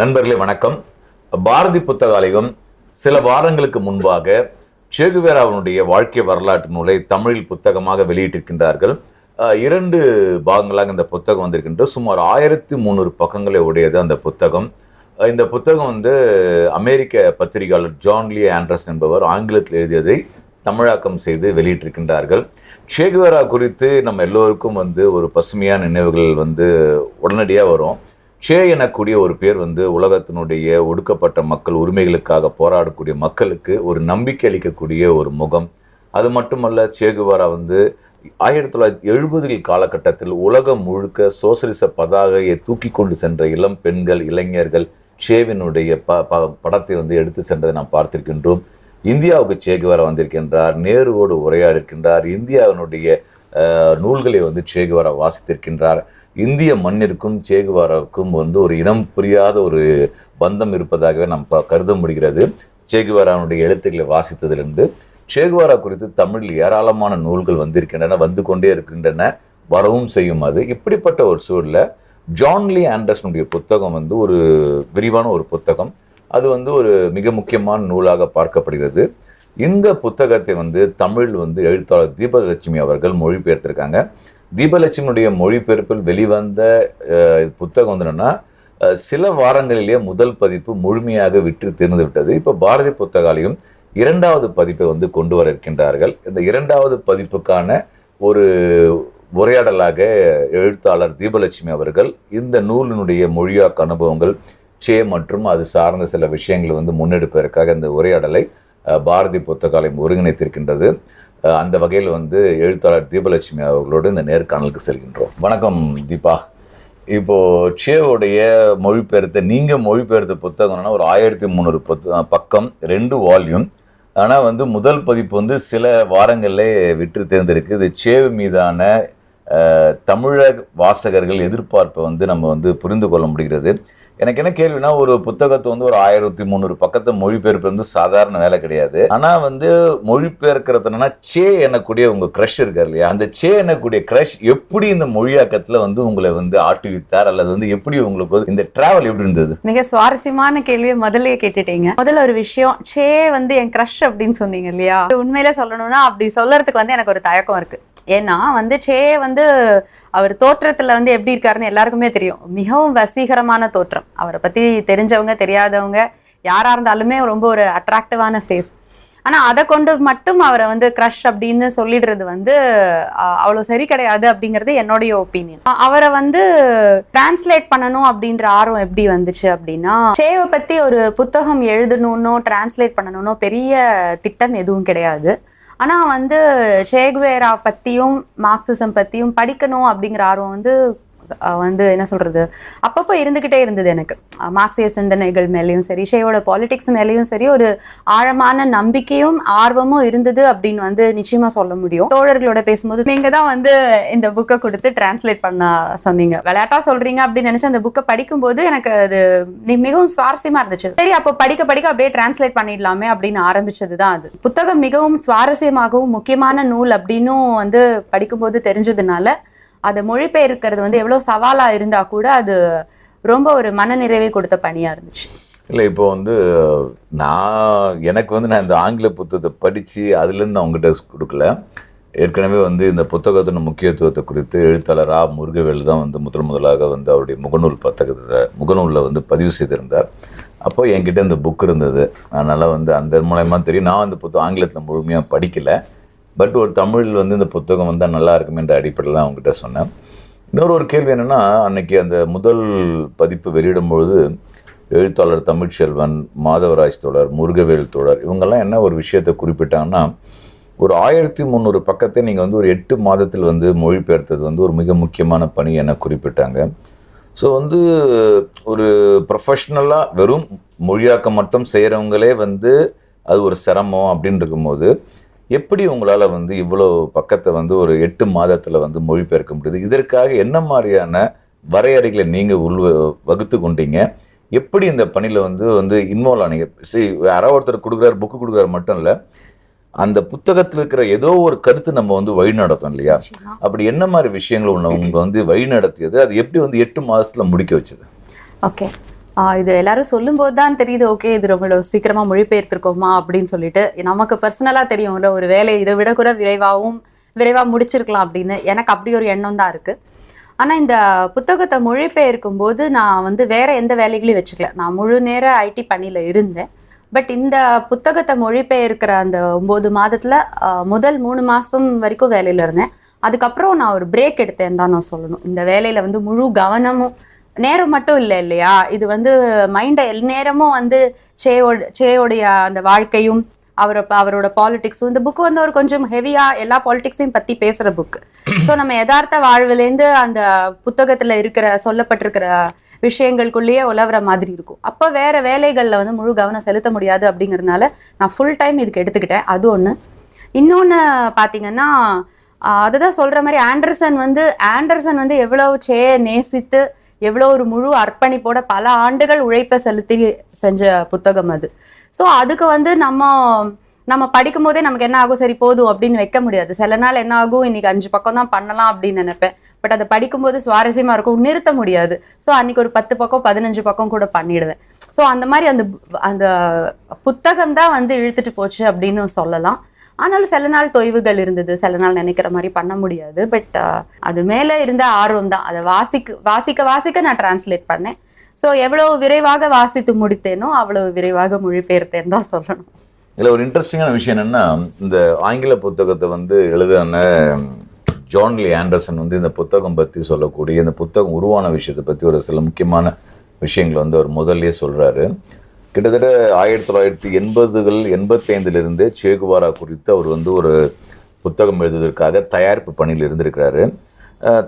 நண்பர்களே வணக்கம். பாரதி புத்தகாலயம் சில வாரங்களுக்கு முன்பாக சேகுவேராவனுடைய வாழ்க்கை வரலாற்று நூலை தமிழில் புத்தகமாக வெளியிட்டிருக்கின்றார்கள். இரண்டு பாகங்களாக இந்த புத்தகம் வந்திருக்கின்ற சுமார் ஆயிரத்தி முந்நூறு பக்கங்களை உடையது அந்த புத்தகம். இந்த புத்தகம் வந்து அமெரிக்க பத்திரிகையாளர் ஜான்லி ஆண்ட்ரஸ் என்பவர் ஆங்கிலத்தில் எழுதியதை தமிழாக்கம் செய்து வெளியிட்டிருக்கின்றார்கள். சேகுவேரா குறித்து நம்ம எல்லோருக்கும் வந்து ஒரு பசுமையான நினைவுகள் வந்து உடனடியாக வரும். ஷே எனக்கூடிய ஒரு பேர் வந்து உலகத்தினுடைய ஒடுக்கப்பட்ட மக்கள் உரிமைகளுக்காக போராடக்கூடிய மக்களுக்கு ஒரு நம்பிக்கை அளிக்கக்கூடிய ஒரு முகம். அது மட்டுமல்ல சேகுவாரா வந்து ஆயிரத்தி தொள்ளாயிரத்தி எழுபதுகள் காலகட்டத்தில் உலகம் முழுக்க சோசலிச பதாகையை தூக்கி கொண்டு சென்ற இளம் பெண்கள் இளைஞர்கள் ஷேவினுடைய ப ப படத்தை வந்து எடுத்து சென்றதை நாம் பார்த்திருக்கின்றோம். இந்தியாவுக்கு சேகுவாரா வந்திருக்கின்றார் நேருவோடு உரையாடிருக்கின்றார் இந்தியாவினுடைய நூல்களை வந்து சேகுவாரா வாசித்திருக்கின்றார். இந்திய மண்ணிற்கும் சேகுவாராவுக்கும் வந்து ஒரு இனம் புரியாத ஒரு பந்தம் இருப்பதாகவே நாம் கருத முடிகிறது. சேகுவாராவுடைய எழுத்துக்களை வாசித்ததிலிருந்து சேகுவாரா குறித்து தமிழில் ஏராளமான நூல்கள் வந்திருக்கின்றன வந்து கொண்டே இருக்கின்றன வரவும் செய்யும் அது. இப்படிப்பட்ட ஒரு சூழலில் ஜான்லி ஆண்டர்ஸனுடைய புத்தகம் வந்து ஒரு விரிவான ஒரு புத்தகம். அது வந்து ஒரு மிக முக்கியமான நூலாக பார்க்கப்படுகிறது. இந்த புத்தகத்தை வந்து தமிழ் வந்து எழுத்தாளர் தீபலட்சுமி அவர்கள் மொழிபெயர்த்திருக்காங்க. தீபலட்சுமியுடைய மொழிபெயர்ப்பில் வெளிவந்த புத்தகம் வந்து என்னன்னா சில வாரங்களிலேயே முதல் பதிப்பு முழுமையாக விற்று தீர்ந்து விட்டது. இப்போ பாரதி புத்தகாலயம் இரண்டாவது பதிப்பை வந்து கொண்டு வர இருக்கின்றார்கள். இந்த இரண்டாவது பதிப்புக்கான ஒரு உரையாடலாக எழுத்தாளர் தீபலட்சுமி அவர்கள் இந்த நூலினுடைய மொழியாக்க அனுபவங்கள் சே மற்றும் அது சார்ந்த சில விஷயங்களை வந்து முன்னெடுப்பதற்காக இந்த உரையாடலை பாரதி புத்தகாலயம் ஒருங்கிணைத்திருக்கின்றது. அந்த வகையில் வந்து எழுத்தாளர் தீபலட்சுமி அவர்களோடு இந்த நேர்காணலுக்கு செல்கின்றோம். வணக்கம் தீபா. இப்போது சேவுடைய மொழிபெயர்த்த நீங்கள் மொழிபெயர்த்த புத்தகம்னா ஒரு ஆயிரத்தி முந்நூறு புத்த பக்கம் ரெண்டு வால்யூம் ஆனால் வந்து முதல் பதிப்பு வந்து சில வாரங்களிலே விற்று தேர்ந்திருக்கு இது சேவு மீதான தமிழக வாசகர்கள் எதிர்பார்ப்பை வந்து நம்ம வந்து புரிந்து கொள்ள முடிகிறது. எனக்கு என்ன கேள்வினா ஒரு புத்தகத்தை வந்து ஒரு ஆயிரத்தி முந்நூறு பக்கத்தை மொழிபெயர்ப்பு வந்து சாதாரண வேலை கிடையாது. ஆனா வந்து மொழிபெயர்க்கிறதுனா சே எனக்கூடிய உங்க க்ரஷ் இருக்கார் இல்லையா? அந்த சே எனக்கூடிய க்ரஷ் எப்படி இந்த மொழியாக்கத்துல வந்து உங்களை வந்து ஆட்டுவித்தார்? அல்லது வந்து எப்படி உங்களுக்கு இந்த டிராவல் எப்படி இருந்தது? மிக சுவாரஸ்யமான கேள்வியை முதல்லயே கேட்டுட்டீங்க. முதல்ல ஒரு விஷயம் சே வந்து என் க்ரஷ் அப்படின்னு சொன்னீங்க இல்லையா? உண்மையில சொல்லணும்னா அப்படி சொல்றதுக்கு வந்து எனக்கு ஒரு தயக்கம் இருக்கு. ஏன்னா வந்து சே வந்து அவர் தோற்றத்துல வந்து எப்படி இருக்காருன்னு எல்லாருக்குமே தெரியும். மிகவும் வசீகரமான தோற்றம். அவரை பத்தி தெரிஞ்சவங்க தெரியாதவங்க யாரா இருந்தாலுமே ரொம்ப ஒரு அட்ராக்டிவான ஃபேஸ் ஆனா அதை கொண்டு மட்டும் அவரை வந்து க்ரஷ் அப்படின்னு சொல்லிடுறது வந்து அவ்வளோ அவ்வளவு சரி கிடையாது அப்படிங்கிறது என்னுடைய ஒப்பீனியன் அவரை வந்து டிரான்ஸ்லேட் பண்ணணும் அப்படின்ற ஆர்வம் எப்படி வந்துச்சு அப்படின்னா சேவை பத்தி ஒரு புத்தகம் எழுதணும்னோ டிரான்ஸ்லேட் பண்ணணும்னோ பெரிய திட்டம் எதுவும் கிடையாது. ஆனா வந்து ஷேக்வேரா பத்தியும் மார்க்சிசம் பத்தியும் படிக்கணும் அப்படிங்கிற ஆர்வம் வந்து வந்து என்ன சொல்றது அப்பப்போ இருந்துகிட்டே இருந்தது எனக்கு. மார்க்சிய சிந்தனைகள் மேலேயும் சரி ஷேவோட பாலிடிக்ஸ் மேலேயும் சரி ஒரு ஆழமான நம்பிக்கையும் ஆர்வமும் இருந்தது அப்படின்னு வந்து நிச்சயமா சொல்ல முடியும். தோழர்களோட பேசும்போது நீங்கள் தான் வந்து இந்த புக்கை கொடுத்து டிரான்ஸ்லேட் பண்ண சொன்னீங்க. விளையாட்டா சொல்றீங்க அப்படின்னு நினைச்சு அந்த புக்கை படிக்கும்போது எனக்கு அது மிகவும் சுவாரஸ்யமா இருந்துச்சு. சரி அப்போ படிக்க படிக்க அப்படியே டிரான்ஸ்லேட் பண்ணிடலாமே அப்படின்னு ஆரம்பிச்சது தான் அது. புத்தகம் மிகவும் சுவாரஸ்யமாகவும் முக்கியமான நூல் அப்படின்னும் வந்து படிக்கும்போது தெரிஞ்சதுனால அதை மொழிபெயர்க்கிறது வந்து எவ்வளோ சவாலாக இருந்தால் கூட அது ரொம்ப ஒரு மனநிறைவை கொடுத்த பணியாக இருந்துச்சு. இல்லை இப்போ வந்து நான் எனக்கு வந்து நான் இந்த ஆங்கில புத்தகத்தை படித்து அதுலேருந்து நான் கொடுக்கல. ஏற்கனவே வந்து இந்த புத்தகத்தின் முக்கியத்துவத்தை குறித்து எழுத்தாளர் ஆ முருகவேல் தான் வந்து முதல் முதலாக வந்து அவருடைய முகநூல் புத்தகத்தை முகநூலில் வந்து பதிவு செய்திருந்தார். அப்போ என்கிட்ட இந்த புக் இருந்தது. அதனால் வந்து அந்த மூலயமா தெரியும். நான் அந்த புத்தகம் ஆங்கிலத்தில் முழுமையாக படிக்கலை. பட் ஒரு தமிழில் வந்து இந்த புத்தகம் வந்தால் நல்லா இருக்குமென்ற அடிப்படையில் தான் அவங்ககிட்ட சொன்னேன். இன்னொரு ஒரு கேள்வி என்னென்னா அன்னைக்கு அந்த முதல் பதிப்பு வெளியிடும் பொழுது எழுத்தாளர் தமிழ்ச்செல்வன் மாதவராஜ் தோழர் முருகவேல் தொடர் இவங்கெல்லாம் என்ன ஒரு விஷயத்தை குறிப்பிட்டாங்கன்னா ஒரு ஆயிரத்தி முந்நூறு பக்கத்தை நீங்கள் வந்து ஒரு எட்டு மாதத்தில் வந்து மொழிபெயர்த்தது வந்து ஒரு மிக முக்கியமான பணி என குறிப்பிட்டாங்க. ஸோ வந்து ஒரு ப்ரொஃபஷ்னலாக வெறும் மொழியாக்கம் மட்டும் செய்கிறவங்களே வந்து அது ஒரு சிரமம் அப்படின்னு இருக்கும்போது எப்படி உங்களால் வந்து இவ்வளோ பக்கத்தை வந்து ஒரு எட்டு மாதத்தில் வந்து மொழிபெயர்க்க முடியுது? இதற்காக என்ன மாதிரியான வரையறைகளை நீங்கள் உள் வகுத்து கொண்டீங்க? எப்படி இந்த பணியில் வந்து வந்து இன்வால்வ் ஆனீங்க? சரி யாரோ ஒருத்தர் கொடுக்குறாரு புக்கு கொடுக்குறாரு மட்டும் இல்லை அந்த புத்தகத்தில் இருக்கிற ஏதோ ஒரு கருத்து நம்ம வந்து வழி நடத்தும் இல்லையா அப்படி என்ன மாதிரி விஷயங்கள் உங்களை வந்து வழி நடத்தியது அது எப்படி வந்து எட்டு மாதத்தில் முடிக்க வச்சது? ஓகே இது எல்லாரும் சொல்லும்போது தான் தெரியுது ஓகே இது ரொம்ப சீக்கிரமா மொழிபெயர்த்திருக்கோமா அப்படின்னு சொல்லிட்டு. நமக்கு பர்சனலா தெரியும்ல ஒரு வேலை இதை விட கூட விரைவாகவும் விரைவா முடிச்சிருக்கலாம் அப்படின்னு. எனக்கு அப்படி ஒரு எண்ணம் தான் இருக்கு. ஆனா இந்த புத்தகத்தை மொழிபெயர்க்கும் போது நான் வந்து வேற எந்த வேலைகளையும் வச்சுக்கல. நான் முழு நேர ஐடி பணியில இருந்தேன். பட் இந்த புத்தகத்தை மொழிபெயர்க்கிற அந்த ஒம்பது மாதத்துல முதல் மூணு மாசம் வரைக்கும் வேலையில இருந்தேன். அதுக்கப்புறம் நான் ஒரு பிரேக் எடுத்தேன் தான் நான் சொல்லணும். இந்த வேலையில வந்து முழு கவனமும் நேரம் மட்டும் இல்லை இல்லையா? இது வந்து மைண்டை நேரமும் வந்து சேயோட சேயோடைய அந்த வாழ்க்கையும் அவரை அவரோட பாலிடிக்ஸும் இந்த புக் வந்து ஒரு கொஞ்சம் ஹெவியா எல்லா பாலிடிக்ஸையும் பத்தி பேசுற புக் ஸோ நம்ம யதார்த்த வாழ்விலேருந்து அந்த புத்தகத்துல இருக்கிற சொல்லப்பட்டிருக்கிற விஷயங்களுக்குள்ளேயே உலவுற மாதிரி இருக்கும். அப்போ வேற வேலைகளில் வந்து முழு கவனம் செலுத்த முடியாது அப்படிங்கிறதுனால நான் ஃபுல் டைம் இதுக்கு எடுத்துக்கிட்டேன். அது ஒன்று இன்னொன்னு பார்த்தீங்கன்னா அதுதான் சொல்ற மாதிரி ஆண்டர்சன் வந்து ஆண்டர்சன் வந்து எவ்வளவு சே நேசித்து எவ்வளோ ஒரு முழு அர்ப்பணிப்போட பல ஆண்டுகள் உழைப்பை செலுத்தி செஞ்ச புத்தகம் அது. ஸோ அதுக்கு வந்து நம்ம நம்ம படிக்கும் போதே நமக்கு என்ன ஆகும்? சரி போதும் அப்படின்னு வைக்க முடியாது. சில நாள் என்ன ஆகும்? இன்னைக்கு அஞ்சு பக்கம் தான் பண்ணலாம் அப்படின்னு நினைப்பேன். பட் அதை படிக்கும்போது சுவாரஸ்யமா இருக்கும். நிறுத்த முடியாது. ஸோ அன்னைக்கு ஒரு பத்து பக்கம் பதினஞ்சு பக்கம் கூட பண்ணிடுவேன். ஸோ அந்த மாதிரி அந்த அந்த புத்தகம் தான் வந்து இழுத்துட்டு போச்சு அப்படின்னு சொல்லலாம். ஆனாலும் சில நாள் தொய்வுகள் இருந்தது. சில நாள் நினைக்கிற மாதிரி பண்ண முடியாது. பட் uh, அது மேலே இருந்த ஆர்வம் தான். அதை வாசிக்க வாசிக்க வாசிக்க நான் டிரான்ஸ்லேட் பண்ணேன். ஸோ எவ்வளவு விரைவாக வாசித்து முடித்தேனோ அவ்வளவு விரைவாக மொழிபெயர்த்தேன் தான் சொல்லணும். இதில் ஒரு இன்ட்ரெஸ்டிங்கான விஷயம் என்னென்னா இந்த ஆங்கில புத்தகத்தை வந்து எழுதின ஜான்லி ஆண்டர்சன் வந்து இந்த புத்தகம் பற்றி சொல்லக்கூடிய இந்த புத்தகம் உருவான விஷயத்தை பற்றி ஒரு சில முக்கியமான விஷயங்களை வந்து அவர் முதல்லயே சொல்கிறாரு கிட்டத்தட்ட ஆயிரத்தி தொள்ளாயிரத்தி எண்பதுகள் எண்பத்தைந்திலிருந்தே சேகுவாரா குறித்து அவர் வந்து ஒரு புத்தகம் எழுதுவதற்காக தயாரிப்பு பணியில் இருந்திருக்கிறாரு.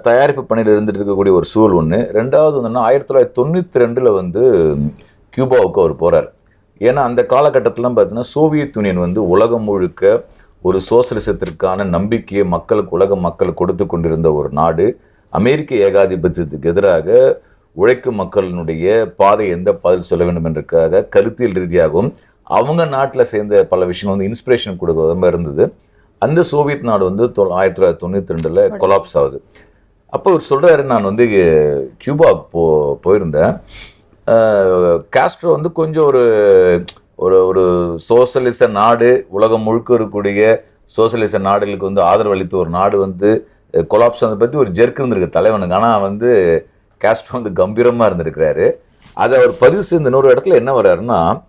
தயாரிப்பு பணியில் இருந்துட்டு இருக்கக்கூடிய ஒரு சூழல் ஒன்று ரெண்டாவது வந்து ஆயிரத்தி தொள்ளாயிரத்தி தொண்ணூற்றி ரெண்டில் வந்து கியூபாவுக்கு அவர் போகிறார் ஏன்னா அந்த காலகட்டத்திலாம் பார்த்தீங்கன்னா சோவியத் யூனியன் வந்து உலகம் முழுக்க ஒரு சோசலிசத்திற்கான நம்பிக்கையை மக்களுக்கு உலக மக்கள் கொடுத்து கொண்டிருந்த ஒரு நாடு. அமெரிக்க ஏகாதிபத்தியத்துக்கு எதிராக உழைக்கும் மக்களினுடைய பாதை எந்த பாதையில் சொல்ல வேண்டும் என்றதுக்காக கருத்தியல் ரீதியாகவும் அவங்க நாட்டில் சேர்ந்த பல விஷயங்கள் வந்து இன்ஸ்பிரேஷன் கொடுக்க மாதிரி இருந்தது. அந்த சோவியத் நாடு வந்து தொ- ஆயிரத்தி தொள்ளாயிரத்தி தொண்ணூற்றி ரெண்டில் கொலாப்ஸ் ஆகுது. அப்போ அவர் சொல்கிறாரு நான் வந்து கியூபாவுக்கு போ போயிருந்தேன். காஸ்ட்ரோ வந்து கொஞ்சம் ஒரு ஒரு ஒரு சோசலிச நாடு உலகம் முழுக்க இருக்கக்கூடிய சோசலிச நாடுகளுக்கு வந்து ஆதரவு அளித்த ஒரு நாடு வந்து கொலாப்ஸ் அதை பற்றி ஒரு ஜெர்க் இருந்திருக்கு தலைவனுக்கு. ஆனால் வந்து காஸ்ட்ரோ வந்து கம்பீரமாக இருந்திருக்கிறாரு. அதை அவர் பதிவு செய்த இன்னொரு இடத்துல என்ன வர்றாருன்னா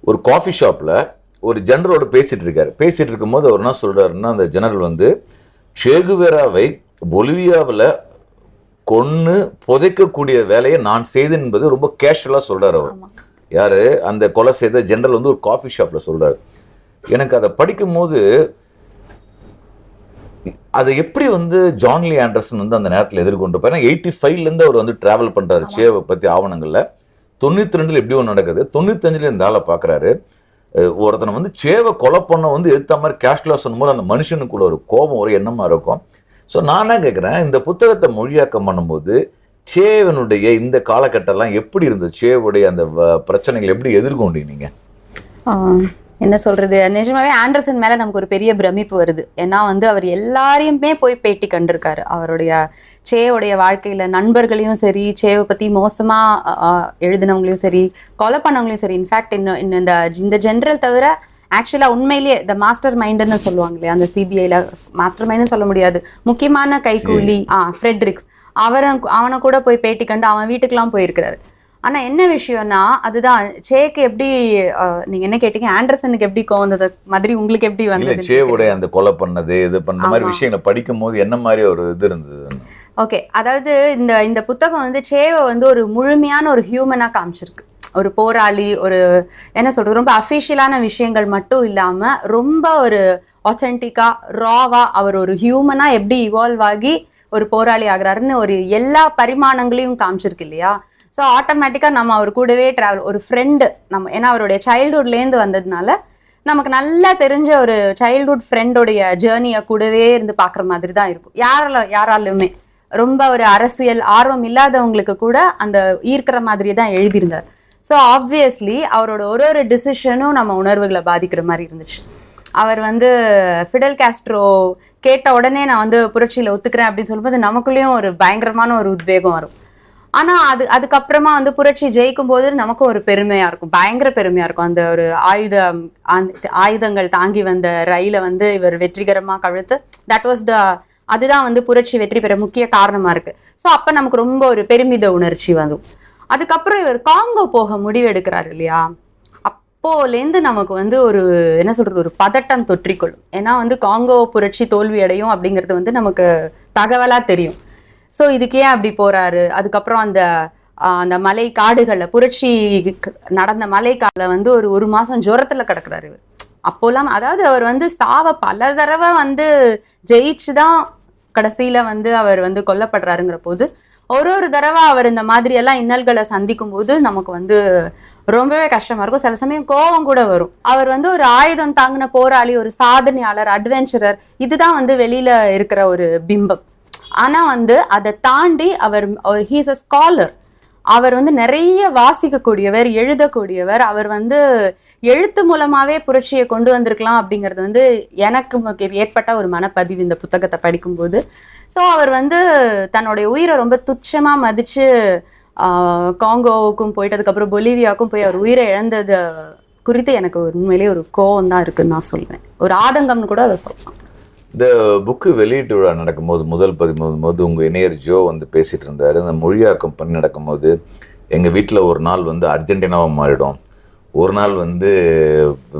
ஒரு காஃபி ஷாப்பில் ஒரு ஜெனரலோட பேசிட்டு இருக்காரு. பேசிட்டு இருக்கும்போது அவர் என்ன சொல்றாருன்னா அந்த ஜெனரல் வந்து சேகுவேராவை பொலிவியாவில் கொன்று புதைக்கக்கூடிய வேலையை நான் செய்தேன் என்பது ரொம்ப கேஷுவலாக சொல்றாரு அவர். யாரு? அந்த கொலை செய்த ஜெனரல் வந்து ஒரு காஃபி ஷாப்பில் சொல்றாரு. எனக்கு அதை படிக்கும்போது அதை எப்படி வந்து ஜான்லி ஆண்டர்சன் வந்து அந்த நேரத்தில் எதிர்கொண்டு ஏன்னா எயிட்டி ஃபைவ்லேருந்து அவர் வந்து டிராவல் பண்ணுறாரு சேவை பற்றி ஆவணங்களில். தொண்ணூற்றி ரெண்டில் எப்படி ஒன்று நடக்குது? தொண்ணூத்தஞ்சில் இந்த ஆளை பார்க்குறாரு ஒருத்தனை வந்து சேவை கொலை பண்ண வந்து எடுத்த மாதிரி கேஷ்லாஸ் போது அந்த மனுஷனுக்குள்ள ஒரு கோபம் ஒரு எண்ணமாக இருக்கும். ஸோ நான் என்ன கேட்குறேன் இந்த புத்தகத்தை மொழியாக்கம் பண்ணும்போது சேவனுடைய இந்த காலகட்டம்லாம் எப்படி இருந்தது? சேவுடைய அந்த பிரச்சனைகள் எப்படி எதிர்கொண்டீங்க நீங்கள் என்ன சொல்றது? நிஜமாவே ஆண்டர்சன் மேல நமக்கு ஒரு பெரிய பிரமிப்பு வருது. ஏன்னா வந்து அவர் எல்லாரையுமே போய் பேட்டி கண்டிருக்காரு. அவருடைய சேவுடைய வாழ்க்கையில நண்பர்களையும் சரி சேவை பத்தி மோசமா எழுதினவங்களையும் சரி கொலை பண்ணவங்களையும் சரி. இன்ஃபேக்ட் இன்னும் இன்னும் இந்த இந்த ஜென்ரல் தவிர ஆக்சுவலா உண்மையிலேயே இந்த மாஸ்டர் மைண்டுன்னு சொல்லுவாங்க இல்லையா? அந்த சிபிஐல மாஸ்டர் மைண்டுன்னு சொல்ல முடியாது. முக்கியமான கைகூலி ஆ ஃப்ரெட்ரிக்ஸ் அவரை அவனை கூட போய் பேட்டி கண்டு அவன் வீட்டுக்கெல்லாம் போயிருக்கிறாரு. ஆனா என்ன விஷயம்னா அதுதான் சேக்கு எப்படி அஹ், நீங்க என்ன கேட்டீங்க? ஆண்டர்சனுக்கு எப்படி கோவம் வந்தது? மாதிரி உங்களுக்கு எப்படி இல்ல வந்தது? சேவுடைய அந்த கொலை பண்ணது இது பண்ண மாதிரி. விஷயங்களை படிக்கும் போது என்ன மாதிரி ஒரு இது இருந்தது? ஓகே அதாவது இந்த இந்த புத்தகம் வந்து சேவை வந்து ஒரு முழுமையான ஒரு ஹியூமனா காமிச்சிருக்கு. ஒரு போராளி ஒரு என்ன சொல்றது ரொம்ப அஃபிஷியலான விஷயங்கள் மட்டும் இல்லாம ரொம்ப ஒரு ஆத்தென்டிக்கா ராவா அவர் ஒரு ஹியூமனா எப்படி இவால்வ் ஆகி ஒரு போராளி ஆகுறாருன்னு ஒரு எல்லா பரிமாணங்களையும் காமிச்சிருக்கு இல்லையா? ஸோ ஆட்டோமேட்டிக்காக நம்ம அவர் கூடவே ட்ராவல் ஒரு ஃப்ரெண்டு நம்ம ஏன்னா அவருடைய சைல்டுஹுட்லேருந்து வந்ததுனால நமக்கு நல்லா தெரிஞ்ச ஒரு சைல்டுஹுட் ஃப்ரெண்டோடைய ஜேர்னியை கூடவே இருந்து பார்க்குற மாதிரி தான் இருக்கும். யாரால யாராலுமே. ரொம்ப ஒரு அரசியல் ஆர்வம் இல்லாதவங்களுக்கு கூட அந்த ஈர்க்கிற மாதிரி தான் எழுதியிருந்தார். ஸோ ஆப்வியஸ்லி அவரோட ஒரு ஒரு டிசிஷனும் நம்ம உணர்வுகளை பாதிக்கிற மாதிரி இருந்துச்சு. அவர் வந்து ஃபிடல் காஸ்ட்ரோ கேட்ட உடனே நான் வந்து புரட்சியில் ஒத்துக்கிறேன் அப்படின்னு சொல்லும்போது நமக்குள்ளேயும் ஒரு பயங்கரமான ஒரு உத்வேகம் வரும். ஆனா அது அதுக்கப்புறமா வந்து புரட்சி ஜெயிக்கும் போது நமக்கும் ஒரு பெருமையா இருக்கும். பயங்கர பெருமையா இருக்கும். அந்த ஒரு ஆயுதம் அந்த ஆயுதங்கள் தாங்கி வந்த ரயிலை வந்து இவர் வெற்றிகரமா கழுத்து தட் வாஸ் த அதுதான் வந்து புரட்சி வெற்றி பெற முக்கிய காரணமா இருக்கு. ஸோ அப்ப நமக்கு ரொம்ப ஒரு பெருமித உணர்ச்சி வரும். அதுக்கப்புறம் இவர் காங்கோ போக முடிவெடுக்கிறார் இல்லையா? அப்போலேருந்து நமக்கு வந்து ஒரு என்ன சொல்கிறது ஒரு பதட்டம் தொற்றிக்கொள்ளும். ஏன்னா வந்து காங்கோ புரட்சி தோல்வி அடையும் அப்படிங்கிறது வந்து நமக்கு தகவலாக தெரியும். ஸோ இதுக்கு ஏன் அப்படி போறாரு? அதுக்கப்புறம் அந்த அந்த மலை காடுகளில் புரட்சி க- நடந்த மலை காலில் வந்து ஒரு ஒரு மாதம் ஜுரத்தில் கிடக்குறாரு இவர். அப்போல்லாம் அதாவது அவர் வந்து சாவ பல தடவை வந்து ஜெயிச்சு தான் கடைசியில் வந்து அவர் வந்து கொல்லப்படுறாருங்கிற போது ஒரு ஒரு தடவை அவர் இந்த மாதிரியெல்லாம் இன்னல்களை சந்திக்கும் போது நமக்கு வந்து ரொம்பவே கஷ்டமா இருக்கும். சில சமயம் கோபம் கூட வரும். அவர் வந்து ஒரு ஆயுதம் தாங்கின போராளி ஒரு சாதனையாளர் அட்வென்ச்சரர் இதுதான் வந்து வெளியில் இருக்கிற ஒரு பிம்பம். ஆனா வந்து அதை தாண்டி அவர் அவர் ஹீஸ் அ ஸ்காலர் அவர் வந்து நிறைய வாசிக்கக்கூடியவர் எழுதக்கூடியவர். அவர் வந்து எழுத்து மூலமாவே புரட்சியை கொண்டு வந்திருக்கலாம் அப்படிங்கிறது வந்து எனக்கு ஏற்பட்ட ஒரு மனப்பதிவு இந்த புத்தகத்தை படிக்கும்போது. ஸோ அவர் வந்து தன்னுடைய உயிரை ரொம்ப துச்சமா மதிச்சு காங்கோவுக்கும் போயிட்டு அதுக்கப்புறம் பொலிவியாவுக்கும் போய் அவர் உயிரை இழந்தது குறித்து எனக்கு உண்மையிலேயே ஒரு கோவம் தான் இருக்குன்னு நான் சொல்வேன் ஒரு ஆதங்கம்னு கூட அதை சொல்லலாம். இந்த புக்கு வெளியீட்டு விழா நடக்கும்போது முதல் பதிமூணு போது உங்கள் இணையர் ஜோ வந்து பேசிகிட்டு இருந்தார் அந்த மொழியாக்கம் பண்ணி நடக்கும்போது எங்கள் வீட்டில் ஒரு நாள் வந்து அர்ஜென்டினாவாக மாறிடும். ஒரு நாள் வந்து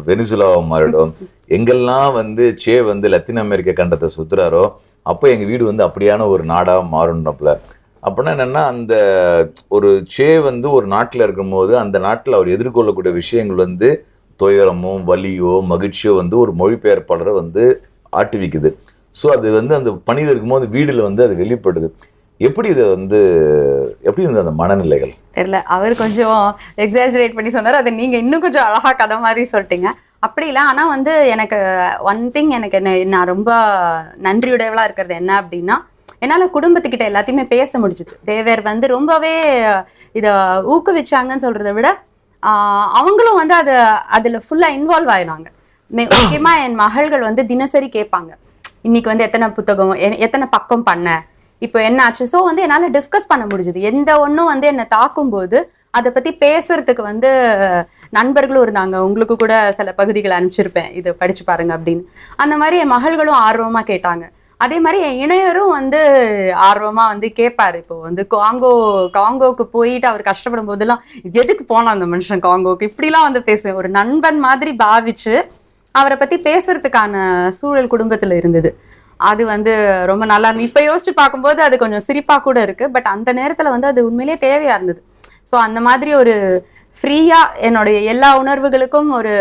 வெனிசுலாவாக மாறிடும். எங்கெல்லாம் வந்து சே வந்து லத்தீன் அமெரிக்க கண்டத்தை சுற்றுறாரோ அப்போ எங்கள் வீடு வந்து அப்படியான ஒரு நாடாக மாறுன்றப்பல அப்படின்னா என்னென்னா அந்த ஒரு சே வந்து ஒரு நாட்டில் இருக்கும்போது அந்த நாட்டில் அவர் எதிர்கொள்ளக்கூடிய விஷயங்கள் வந்து துயரமோ வலியோ மகிழ்ச்சியோ வந்து ஒரு மொழிபெயர்ப்பாளரை வந்து ஆட்டுவிக்குது. ஸோ அது வந்து அந்த பணியில் இருக்கும்போது வீடில் வந்து அது வெளிப்படுது. எப்படி இதை வந்து எப்படி இருந்தது அந்த மனநிலைகள்? தெரியல. அவர் கொஞ்சம் எக்ஸாஜரேட் பண்ணி சொன்னார். அதை நீங்கள் இன்னும் கொஞ்சம் அழகாக கதை மாதிரி சொல்லிட்டீங்க. அப்படி இல்லை. ஆனால் வந்து எனக்கு ஒன் திங் எனக்கு என்ன நான் ரொம்ப நன்றியுடையவளாக இருக்கிறது என்ன அப்படின்னா என்னால் குடும்பத்துக்கிட்ட எல்லாத்தையுமே பேச முடிஞ்சுது. தேவர் வந்து ரொம்பவே இதை ஊக்குவிச்சாங்கன்னு சொல்கிறத விட அவங்களும் வந்து அதை அதில் ஃபுல்லாக இன்வால்வ் ஆயினாங்க முக்கியமா என் மகள்கள் வந்து தினசரி கேட்பாங்க. இன்னைக்கு வந்து எத்தனை புத்தகம் எத்தனை பக்கம் பண்ண? இப்போ என்ன ஆச்சு? ஸோ வந்து என்னால் டிஸ்கஸ் பண்ண முடிஞ்சுது. எந்த ஒன்றும் வந்து என்னை தாக்கும்போது அதை பற்றி பேசுறதுக்கு வந்து நண்பர்களும் இருந்தாங்க. உங்களுக்கு கூட சில பகுதிகளை அனுப்பிச்சிருப்பேன். இது படிச்சு பாருங்க அப்படின்னு. அந்த மாதிரி என் மகள்களும் ஆர்வமாக கேட்டாங்க. அதே மாதிரி என் இணையரும் வந்து ஆர்வமா வந்து கேட்பாரு. இப்போ வந்து காங்கோ காங்கோக்கு போயிட்டு அவர் கஷ்டப்படும் போதெல்லாம் எதுக்கு போனோம் அந்த மனுஷன் காங்கோக்கு இப்படிலாம் வந்து பேசுவேன். ஒரு நண்பன் மாதிரி பாவிச்சு அவரை பத்தி பேசுறதுக்கான சூழல் குடும்பத்துல இருந்தது. அது வந்து ரொம்ப நல்லா இருந்து இப்ப யோசிச்சு பார்க்கும்போது அது கொஞ்சம் சிரிப்பா கூட இருக்கு. பட் அந்த நேரத்துல வந்து அது உண்மையிலேயே தேவையா இருந்தது. ஸோ அந்த மாதிரி ஒரு ஃப்ரீயா என்னுடைய எல்லா உணர்வுகளுக்கும் ஒரு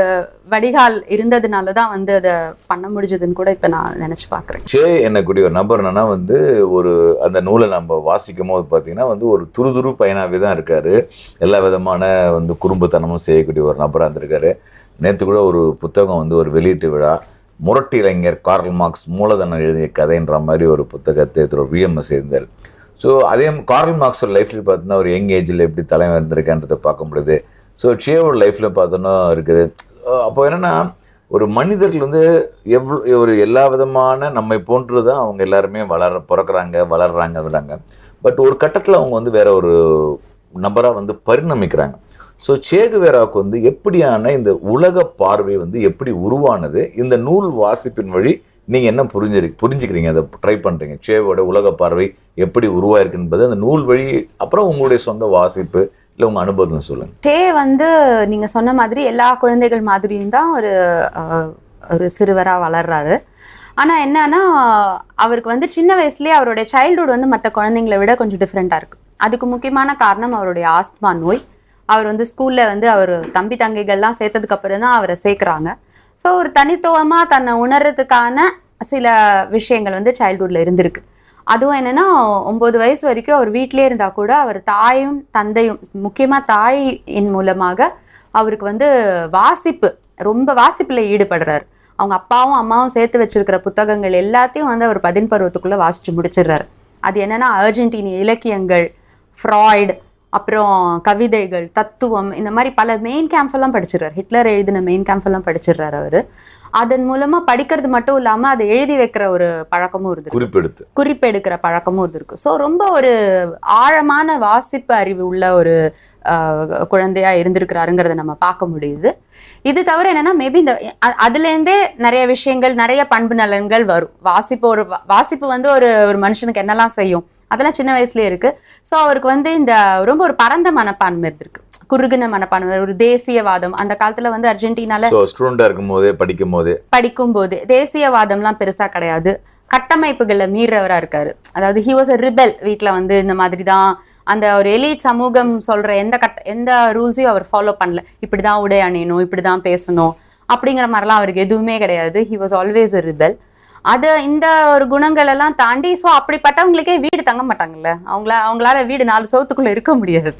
வடிகால் இருந்ததுனால தான் வந்து அதை பண்ண முடிஞ்சதுன்னு கூட இப்போ நான் நினச்சி பார்க்குறேன். சே என்னக்கூடிய ஒரு நபர் என்னன்னா வந்து ஒரு அந்த நூலை நம்ம வாசிக்கும் போது பார்த்தீங்கன்னா வந்து ஒரு துருதுரு பயனாகவே தான் இருக்காரு. எல்லா விதமான வந்து குறும்புத்தனமும் செய்யக்கூடிய ஒரு நபராக இருந்திருக்காரு. நேற்று கூட ஒரு புத்தகம் வந்து ஒரு வெளியீட்டு விழா முரட்டு இளைஞர் கார்ல் மார்க்ஸ் மூலதனம் எழுதிய கதைன்ற மாதிரி ஒரு புத்தகத்தை திரு விஎம்எஸ் இருந்தார் ஸோ அதே கார்ல் மார்க்ஸோட லைஃப்பில் பார்த்தோன்னா ஒரு யங் ஏஜில் எப்படி தலைமை இருந்திருக்கான்றதை பார்க்க முடியுது ஸோ ஷியோட லைஃப்பில் பார்த்தோன்னா இருக்குது. அப்போ என்னென்னா ஒரு மனிதர்கள் வந்து எவ்வளோ ஒரு எல்லா விதமான நம்மை போன்று தான் அவங்க எல்லாருமே வளர பிறக்கிறாங்க வளர்றாங்கன்றாங்க பட் ஒரு கட்டத்தில் அவங்க வந்து வேற ஒரு நபராக வந்து பரிணமிக்கிறாங்க. ஸோ சேகுவேராவுக்கு வந்து எப்படியான இந்த உலக பார்வை வந்து எப்படி உருவானது இந்த நூல் வாசிப்பின் வழி நீங்கள் என்ன புரிஞ்சிரு புரிஞ்சுக்கிறீங்க? அதை ட்ரை பண்ணுறீங்க சேவோட உலக பார்வை எப்படி உருவாயிருக்கு என்பது அந்த நூல் வழி அப்புறம் உங்களுடைய சொந்த வாசிப்பு இல்லை உங்கள் அனுபவத்தில் சொல்லுங்கள் டே வந்து நீங்கள் சொன்ன மாதிரி எல்லா குழந்தைகள் மாதிரியும் தான் ஒரு ஒரு சிறுவராக வளர்றாரு. ஆனால் என்னன்னா அவருக்கு வந்து சின்ன வயசுலேயே அவருடைய சைல்டுஹுட் வந்து மற்ற குழந்தைங்களை விட கொஞ்சம் டிஃப்ரெண்ட்டாக இருக்குது அதுக்கு முக்கியமான காரணம் அவருடைய ஆஸ்மா நோய். அவர் வந்து ஸ்கூல்ல வந்து அவர் தம்பி தங்கைகள்லாம் சேர்த்ததுக்கு அப்புறம் தான் அவரை சேர்க்குறாங்க. ஸோ ஒரு தனித்துவமாக தன்னை உணர்றதுக்கான சில விஷயங்கள் வந்து சைல்ட்ஹுட்ல இருந்திருக்கு. அதுவும் என்னன்னா ஒன்பது வயசு வரைக்கும் அவர் வீட்டிலே இருந்தா கூட அவர் தாயும் தந்தையும் முக்கியமா தாயின் மூலமாக அவருக்கு வந்து வாசிப்பு ரொம்ப வாசிப்புல ஈடுபடுறாரு. அவங்க அப்பாவும் அம்மாவும் சேர்த்து வச்சிருக்கிற புத்தகங்கள் எல்லாத்தையும் வந்து அவர் பதின் பருவத்துக்குள்ள வாசிச்சு முடிச்சிடுறாரு. அது என்னன்னா அர்ஜென்டினி இலக்கியங்கள் ஃப்ராய்டு அப்புறம் கவிதைகள் தத்துவம் இந்த மாதிரி பல மெயின் கேம்ப் எல்லாம் படிச்சிடுறாரு. ஹிட்லர் எழுதின மெயின் கேம்ப் எல்லாம் படிச்சிடுறாரு அவர். அதன் மூலமா படிக்கிறது மட்டும் இல்லாம அதை எழுதி வைக்கிற ஒரு பழக்கமும் இருந்திருக்கு. குறிப்பெடுத்து. குறிப்பெடுக்கிற பழக்கமும் இருந்திருக்கு. ஸோ ரொம்ப ஒரு ஆழமான வாசிப்பு அறிவு உள்ள ஒரு குழந்தையா இருந்திருக்கிறாருங்கிறத நம்ம பார்க்க முடியுது. இது தவிர என்னன்னா மேபி இந்த அதுலேருந்தே நிறைய விஷயங்கள் நிறைய பண்பு நலன்கள் வரும். வாசிப்பு ஒரு வாசிப்பு வந்து ஒரு ஒரு மனுஷனுக்கு என்னெல்லாம் செய்யும்? அதெல்லாம் சின்ன வயசுலயே இருக்கு. ஸோ அவருக்கு வந்து இந்த ரொம்ப ஒரு பரந்த மனப்பான்மை இருந்திருக்கு. குறுகின மனப்பான்மை ஒரு தேசியவாதம். அந்த காலத்துல வந்து அர்ஜென்டினால ஸ்டூடெண்டா இருக்கும் போதே படிக்கும் போதே படிக்கும்போது தேசியவாதம்லாம் பெருசா கிடையாது. கட்டமைப்புகளை மீறவரா இருக்காரு. அதாவது ஹி வாஸ் அ ரிபெல் வீட்ல வந்து இந்த மாதிரி தான் அந்த ஒரு எலிட் சமூகம் சொல்ற எந்த கட்ட எந்த ரூல்ஸையும் அவர் ஃபாலோ பண்ணல. இப்படிதான் உடை அணியணும் இப்படிதான் பேசணும். அப்படிங்கிற மாதிரிலாம் அவருக்கு எதுவுமே கிடையாது. He was always a rebel அது இந்த ஒரு குணங்கள் எல்லாம் தாண்டி ஸோ அப்படிப்பட்டவங்களுக்கே வீடு தங்க மாட்டாங்கல்ல. அவங்கள அவங்களால வீடு நாலு சவுத்துக்குள்ள இருக்க முடியாது.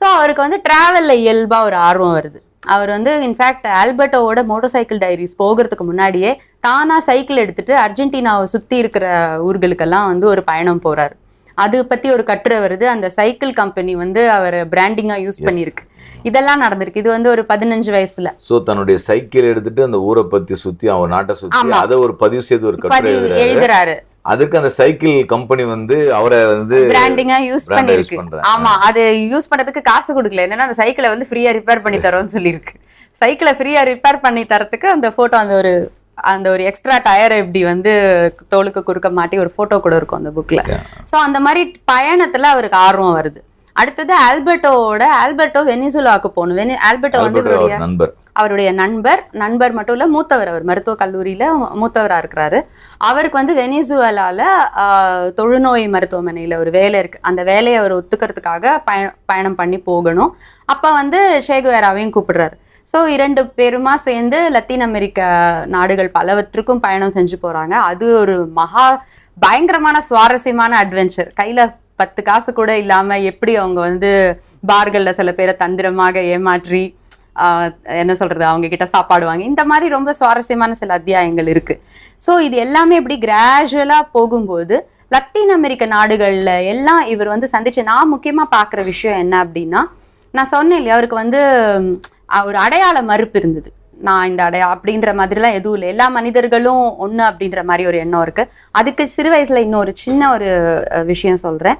ஸோ அவருக்கு வந்து டிராவலில் இயல்பாக ஒரு ஆர்வம் வருது. அவர் வந்து இன்ஃபேக்ட் ஆல்பர்ட்டோவோட மோட்டார் சைக்கிள் டைரிஸ் போகிறதுக்கு முன்னாடியே தானாக சைக்கிள் எடுத்துட்டு அர்ஜென்டினாவை சுற்றி இருக்கிற ஊர்களுக்கெல்லாம் வந்து ஒரு பயணம் போகிறாரு அது பத்தி ஒரு கட்டுரை வருது. அந்த சைக்கிள் கம்பெனி வந்து அவர் பிராண்டிங்கா யூஸ் பண்ணியிருக்கு. இதெல்லாம் நடந்திருக்கு. இது வந்து ஒரு பதினஞ்சு வயசுல. சோ தன்னுடைய சைக்கிள் எடுத்துட்டு அந்த ஊரை பத்தி சுத்தி அவன் நாட்டை சுத்தி. அதை ஒரு பதிவு செய்து ஒரு கட்டுரை எழுதுறாரு. அதுக்கு அந்த சைக்கிள் கம்பெனி வந்து அவரை வந்து பிராண்டிங்கா யூஸ் பண்ணிருக்கு. ஆமா. அது யூஸ் பண்றதுக்கு காசு கொடுக்கல. என்னன்னா அந்த சைக்கிளை வந்து ஃப்ரீயா ரிப்பேர் பண்ணி தரோம்னு சொல்லியிருக்கு. சைக்கிளை ஃப்ரீயா ரிப்பேர் பண்ணி தரதுக்கு அந்த போட்டோ அந்த ஒரு அந்த ஒரு எக்ஸ்ட்ரா டயர் இப்படி வந்து தோலுக்கு குறுக்க மாட்டி ஒரு போட்டோ கூட இருக்கும் அந்த புக்ல Yeah. சோ அந்த மாதிரி பயணத்துல அவருக்கு ஆர்வம் வருது. அடுத்தது ஆல்பர்ட்டோட ஆல்பர்ட்டோ வெனிசுலாவுக்கு போகணும். வெனி ஆல்பர்ட்டோ வந்து நண்பர். அவருடைய நண்பர். நண்பர் மட்டும் இல்ல மூத்தவர் அவர். மருத்துவ கல்லூரியில மூத்தவரா இருக்கிறாரு. அவருக்கு வந்து வெனிசுவலால தொழுநோய் மருத்துவமனையில ஒரு வேலை இருக்கு. அந்த வேலையை அவர் ஒத்துக்கிறதுக்காக பய பயணம் பண்ணி போகணும். அப்ப வந்து ஷேகுவேராவையும் கூப்பிடுறாரு. ஸோ இரண்டு பேருமா சேர்ந்து லத்தீன் அமெரிக்க நாடுகள் பலவற்றுக்கும் பயணம் செஞ்சு போறாங்க. அது ஒரு மகா பயங்கரமான சுவாரஸ்யமான அட்வென்ச்சர் கையில் பத்து காசு கூட இல்லாமல் எப்படி அவங்க வந்து பார்களில் சில பேரை தந்திரமாக ஏமாற்றி என்ன சொல்றது அவங்க கிட்ட சாப்பாடு வாங்கி இந்த மாதிரி ரொம்ப சுவாரஸ்யமான சில அத்தியாயங்கள் இருக்குது ஸோ இது எல்லாமே இப்படி கிராஜுவலாக போகும்போது லத்தீன் அமெரிக்க நாடுகள்ல எல்லாம் இவர் வந்து சந்திச்சு நான் முக்கியமாக பார்க்குற விஷயம் என்ன அப்படின்னா நான் சொன்னேன் இல்லையா அவருக்கு வந்து ஒரு அடையாள மறுப்பு இருந்தது. நான் இந்த அடையா அப்படின்ற மாதிரிலாம் எதுவும் இல்லை. எல்லா மனிதர்களும் ஒன்று அப்படின்ற மாதிரி ஒரு எண்ணம் இருக்கு. அதுக்கு சிறு வயசுல இன்னொரு சின்ன ஒரு விஷயம் சொல்றேன்.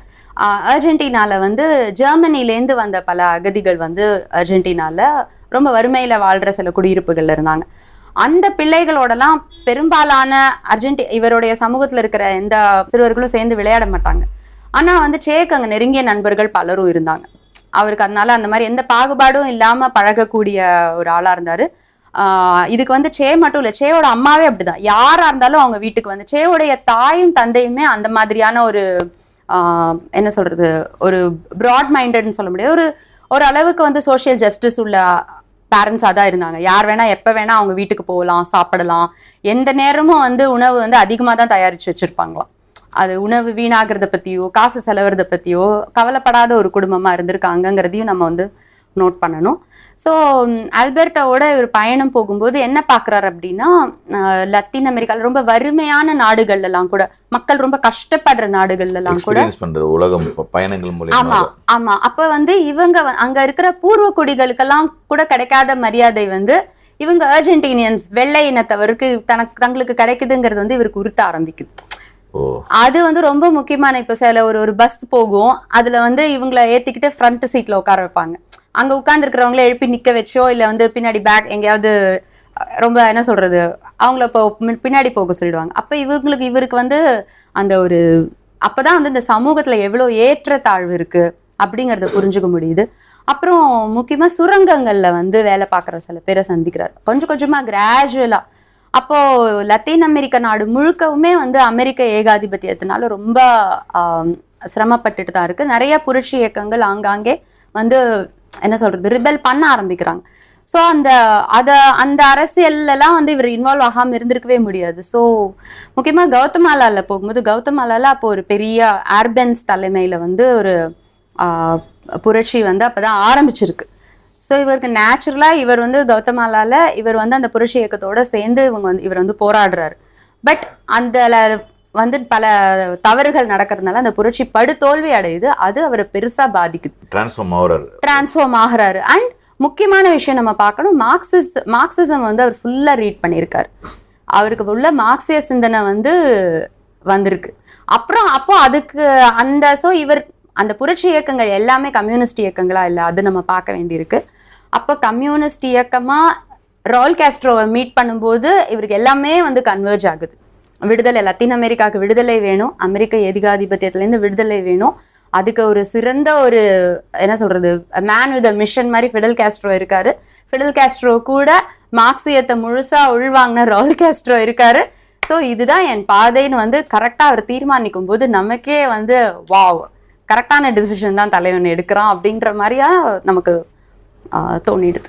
அர்ஜென்டினால வந்து ஜெர்மனிலேருந்து வந்த பல அகதிகள் வந்து அர்ஜென்டினால ரொம்ப வறுமையில வாழ்ற சில குடியிருப்புகளில் இருந்தாங்க. அந்த பிள்ளைகளோடலாம் பெரும்பாலான அர்ஜென்டி இவருடைய சமூகத்துல இருக்கிற எந்த சிறுவர்களும் சேர்ந்து விளையாட மாட்டாங்க. ஆனா வந்து சேக்கு அங்க நெருங்கிய நண்பர்கள் பலரும் இருந்தாங்க. அவருக்கு அதனால அந்த மாதிரி எந்த பாகுபாடும் இல்லாம பழகக்கூடிய ஒரு ஆளா இருந்தாரு. இதுக்கு வந்து சே மட்டும் இல்ல சேவோட அம்மாவே அப்படிதான். யாரா இருந்தாலும் அவங்க வீட்டுக்கு வந்து சேவோடைய தாயும் தந்தையுமே அந்த மாதிரியான ஒரு என்ன சொல்றது ஒரு ப்ராட் மைண்டட்னு சொல்ல முடியாது. ஒரு ஒரு அளவுக்கு வந்து சோஷியல் ஜஸ்டிஸ் உள்ள பேரண்ட்ஸாக தான் இருந்தாங்க. யார் வேணா எப்போ வேணா அவங்க வீட்டுக்கு போகலாம் சாப்பிடலாம். எந்த நேரமும் வந்து உணவு வந்து அதிகமாக தான் தயாரிச்சு வச்சிருப்பாங்களாம். அது உணவு வீணாகிறத பத்தியோ காசு செலவுறத பத்தியோ கவலைப்படாத ஒரு குடும்பமா இருந்திருக்காங்கங்கிறதையும் நம்ம வந்து நோட் பண்ணணும். ஸோ ஆல்பர்ட்டாவோட ஒரு பயணம் போகும்போது என்ன பார்க்குறாரு அப்படின்னா லத்தீன் அமெரிக்கால ரொம்ப வறுமையான நாடுகள்ல எல்லாம் கூட மக்கள் ரொம்ப கஷ்டப்படுற நாடுகள்ல எல்லாம் கூட உலகம் பயணங்கள் ஆமா மூலியமா ஆமா. அப்ப வந்து இவங்க அங்க இருக்கிற பூர்வ குடிகளுக்கெல்லாம் கூட கிடைக்காத மரியாதை வந்து இவங்க அர்ஜென்டினியன்ஸ் வெள்ளை இனத்தவருக்கு தனக்கு தங்களுக்கு கிடைக்குதுங்கிறது வந்து இவருக்கு உறுத்த ஆரம்பிக்குது. அது வந்து ரொம்ப முக்கியமான இப்ப சில ஒரு ஒரு பஸ் போகும் அதுல வந்து இவங்கள ஏத்திக்கிட்டு ஃப்ரண்ட் சீட்ல உட்கார வைப்பாங்க. அங்க உட்கார்ந்து இருக்கிறவங்கள எழுப்பி நிக்க வச்சோ இல்ல வந்து பின்னாடி பேக் எங்கேயாவது ரொம்ப என்ன சொல்றது அவங்கள இப்போ பின்னாடி போக சொல்லிடுவாங்க. அப்ப இவங்களுக்கு இவருக்கு வந்து அந்த ஒரு அப்பதான் வந்து இந்த சமூகத்துல எவ்வளவு ஏற்றத்தாழ்வு இருக்கு அப்படிங்கறத புரிஞ்சுக்க முடியுது. அப்புறம் முக்கியமா சுரங்கங்கள்ல வந்து வேலை பார்க்குற சில பேரை சந்திக்கிறார். கொஞ்சம் கொஞ்சமா கிராஜுவலா அப்போ லத்தீன் அமெரிக்க நாடு முழுக்கவுமே வந்து அமெரிக்க ஏகாதிபத்தியத்தினால ரொம்ப சிரமப்பட்டுட்டு தான் இருக்கு. நிறைய புரட்சி இயக்கங்கள் ஆங்காங்கே வந்து என்ன சொல்றது ரிபெல் பண்ண ஆரம்பிக்கிறாங்க. ஸோ அந்த அத அந்த அரசியல்லாம் வந்து இவர் இன்வால்வ் ஆகாமல் இருந்திருக்கவே முடியாது. ஸோ முக்கியமாக கௌதமாலால போகும்போது கௌதமாலால அப்போ ஒரு பெரிய ஆர்பென்ஸ் தலைமையில வந்து ஒரு புரட்சி வந்து அப்போதான் ஆரம்பிச்சிருக்கு. ஸோ இவருக்கு நேச்சுரலா இவர் வந்து கௌதமாலால இவர் வந்து அந்த புரட்சி இயக்கத்தோட சேர்ந்து இவங்க வந்து இவர் வந்து போராடுறாரு. பட் அந்த வந்து பல தவறுகள் நடக்கிறதுனால அந்த புரட்சி படு தோல்வி அடையுது. அது அவரை பெருசா பாதிக்குது. டிரான்ஸ்ஃபார்ம் ஆகுறாரு. டிரான்ஸ்ஃபார்ம் ஆகுறாரு. அண்ட் முக்கியமான விஷயம் நம்ம பார்க்கணும் மார்க்சிஸ் மார்க்சிசம் வந்து அவர் ஃபுல்லா ரீட் பண்ணியிருக்காரு. அவருக்கு உள்ள மார்க்சிய சிந்தனை வந்து வந்திருக்கு. அப்புறம் அப்போ அதுக்கு அந்த ஸோ இவர் அந்த புரட்சி இயக்கங்கள் எல்லாமே கம்யூனிஸ்ட் இயக்கங்களா இல்லை அது நம்ம பார்க்க வேண்டியிருக்கு. அப்போ கம்யூனிஸ்ட் இயக்கமாக ரால் கேஸ்ட்ரோவை மீட் பண்ணும்போது இவருக்கு எல்லாமே வந்து கன்வெர்ஜ் ஆகுது. விடுதலை லத்தீன் அமெரிக்காவுக்கு விடுதலை வேணும். அமெரிக்க ஏதிகாதிபத்தியத்துலேருந்து விடுதலை வேணும். அதுக்கு ஒரு சிறந்த ஒரு என்ன சொல்றது மேன் வித் மிஷன் மாதிரி ஃபிடல் கேஸ்ட்ரோ இருக்காரு. ஃபிடல் கேஸ்ட்ரோ கூட மார்க்சியத்தை முழுசா உள்வாங்கின ரால் கேஸ்ட்ரோ இருக்காரு. ஸோ இதுதான் என் பாதைன்னு வந்து கரெக்டாக அவர் தீர்மானிக்கும் போது நமக்கே வந்து வாவ் கரெக்டான டிசிஷன் தான் தலைவன் எடுக்கிறான் அப்படின்ற மாதிரியா நமக்கு ஆஹ், தோணிடுது.